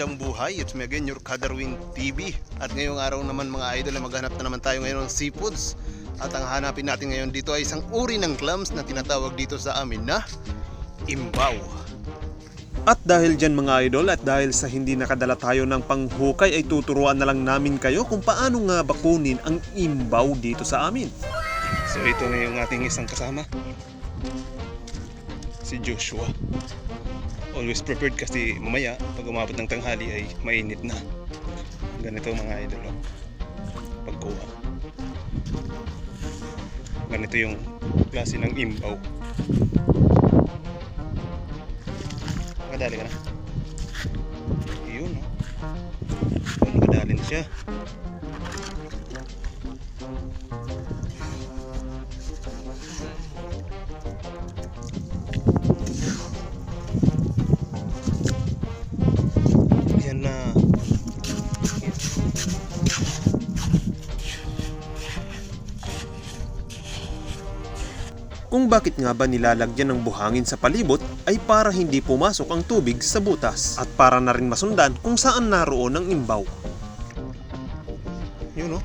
magandang buhay. It's me again, your Kadarwin TV. At ngayong araw naman mga idol, maghanap na naman tayo ngayon ng seafoods. At ang hanapin natin ngayon dito ay isang uri ng clams na tinatawag dito sa amin na imbaw. At dahil dyan mga idol at dahil sa hindi nakadala tayo ng panghukay ay tuturuan na lang namin kayo kung paano nga bakunin ang imbaw dito sa amin. So ito na yung ating isang kasama. Si Joshua. Always prepared kasi mamaya pag umabot ng tanghali ay mainit na. Ganito mga idol. oh. Pagkuha. Ganito yung klase ng imbaw. Nakadali ka na. Yun oh. Nakadali na siya. Kung bakit nga ba nilalagyan ng buhangin sa palibot ay para hindi pumasok ang tubig sa butas at para na rin masundan kung saan naroon ang imbaw. Yun oh.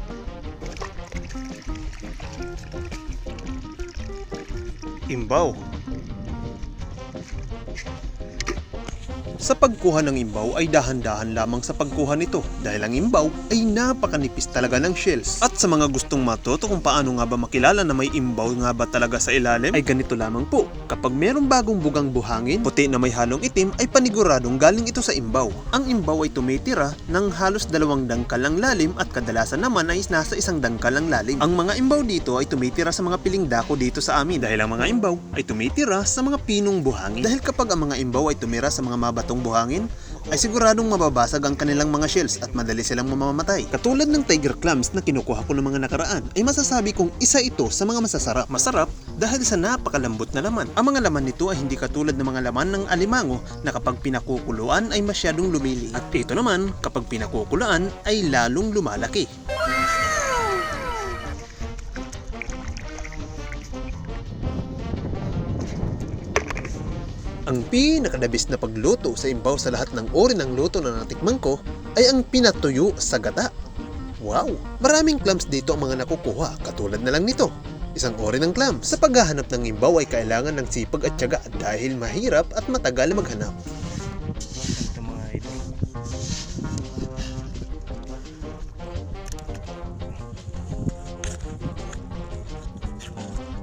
Imbaw. Sa pagkuha ng imbaw ay dahan-dahan lamang sa pagkuha nito dahil ang imbaw ay napakanipis talaga ng shells. At sa mga gustong matuto kung paano nga ba makilala na may imbaw nga ba talaga sa ilalim ay ganito lamang po. Kapag merong bagong bugang buhangin, puti na may halong itim ay paniguradong galing ito sa imbaw. Ang imbaw ay tumitira ng halos dalawang dangkal ang lalim at kadalasan naman ay nasa isang dangkal ang lalim. Ang mga imbaw dito ay tumitira sa mga piling dako dito sa amin dahil ang mga imbaw ay tumitira sa mga pinong buhangin. Dahil kapag ang mga imbaw ay tumira sa mga mabatong buhangin, ay siguradong mababasag ang kanilang mga shells at madali silang mamamatay. Katulad ng tiger clams na kinukuha ko ng mga nakaraan, ay masasabi kong isa ito sa mga masasarap. Masarap dahil sa napakalambot na laman. Ang mga laman nito ay hindi katulad ng mga laman ng alimango na kapag pinakukuluan ay masyadong lumili. At ito naman, kapag pinakukuluan ay lalong lumalaki. Ang pinakadabis na pagluto sa imbaw sa lahat ng uri ng luto na natikman ko ay ang pinatuyo sa gata. Wow! Maraming clams dito ang mga nakukuha, katulad na lang nito. Isang ori ng clam. Sa paghahanap ng imbaw ay kailangan ng sipag at tiyaga dahil mahirap at matagal maghanap.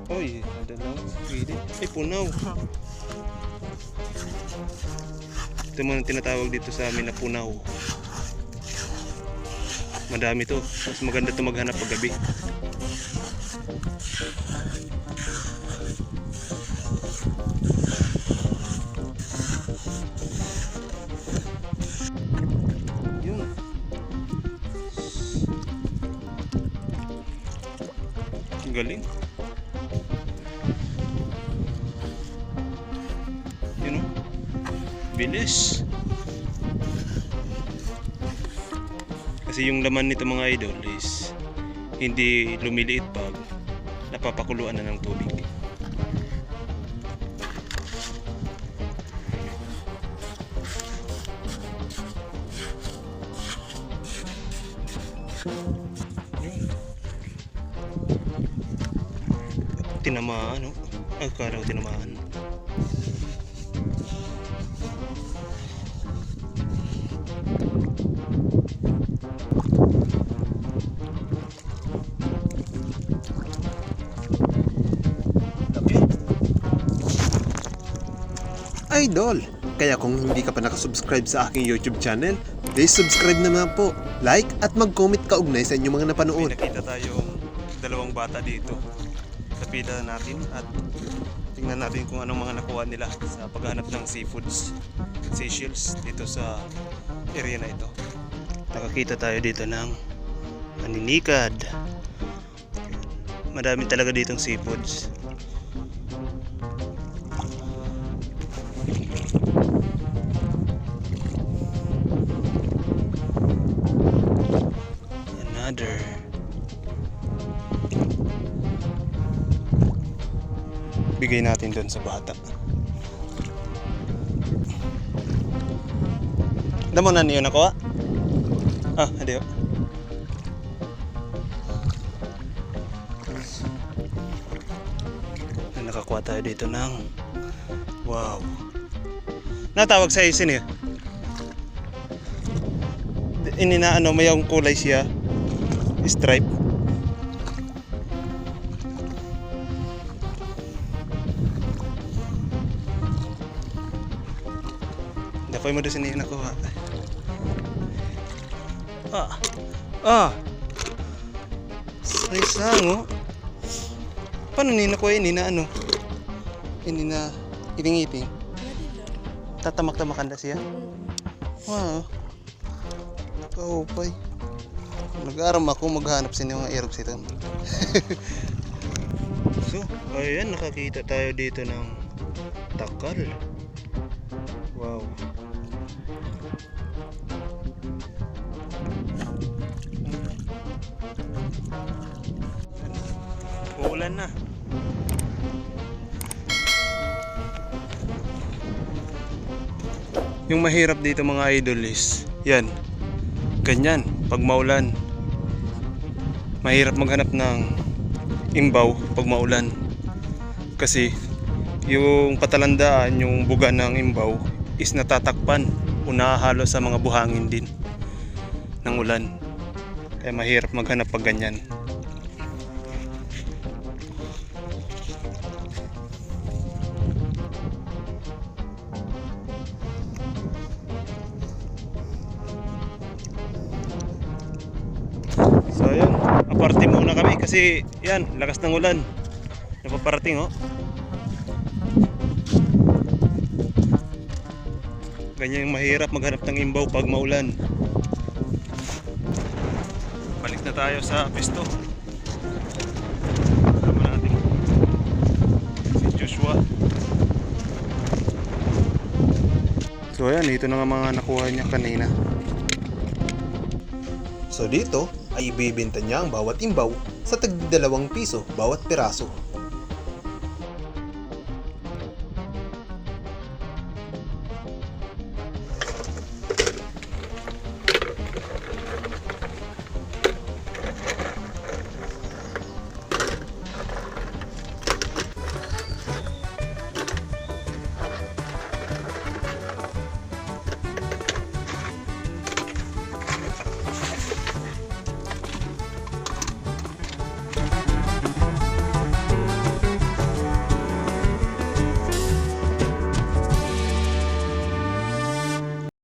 Oy, ada lang. Pwede. Ay, punaw. Ito mga tinatawag dito sa amin na punaw. Madami to. Mas maganda to maghanap pag gabi. Galing. Bilis. Kasi yung laman nito mga idol is hindi lumiliit pag napapakuluan na ng tubig. Tinamaan, no? Agkaraw tinamaan. Idol! Kaya kung hindi ka pa nakasubscribe sa aking YouTube channel, please subscribe naman po, like at mag-comment kaugnay sa inyong mga May napanood. nakita tayong dalawang bata dito. Lapitan natin at tingnan natin kung anong mga nakuha nila sa paghanap ng seafoods, seashells dito sa area na ito. Nakakita tayo dito ng maninikad. Madami talaga ditong seafoods. Another. Bigay natin doon sa bata. Damo na niyo nakuha? Ah, hindi. Na nakakuha tayo dito ng wow. Natawag sa isin eh. Ini na ano, may yung kulay siya. Stripe. Dapat mo doon sinihin nakuha. Ah. Ah. Sa isang oh. Paano ni nakuha ini na ano? Ini na iling-iling. Tatamak-tamakan na siya. Wow. Oh, pay. Nag-aram ako maghanap sa mga aerox ito. so, ayan, nakakita tayo dito ng takal. Wow. Uulan na. Yung mahirap dito mga idol is, yan, ganyan, pag maulan. Mahirap maghanap ng imbaw pag maulan. Kasi yung patalandaan, yung buga ng imbaw is natatakpan o nahahalo sa mga buhangin din ng ulan. Kaya mahirap maghanap pag ganyan. Ayun, aparte muna kami kasi yan, lakas ng ulan. Napaparating oh. Ganyan mahirap maghanap ng imbaw pag maulan. Balik na tayo sa pisto. Kasama natin si Joshua. So ayan, ito na mga nakuha niya kanina. So dito ay ibibenta niya ang bawat imbaw sa tag dalawang piso bawat piraso.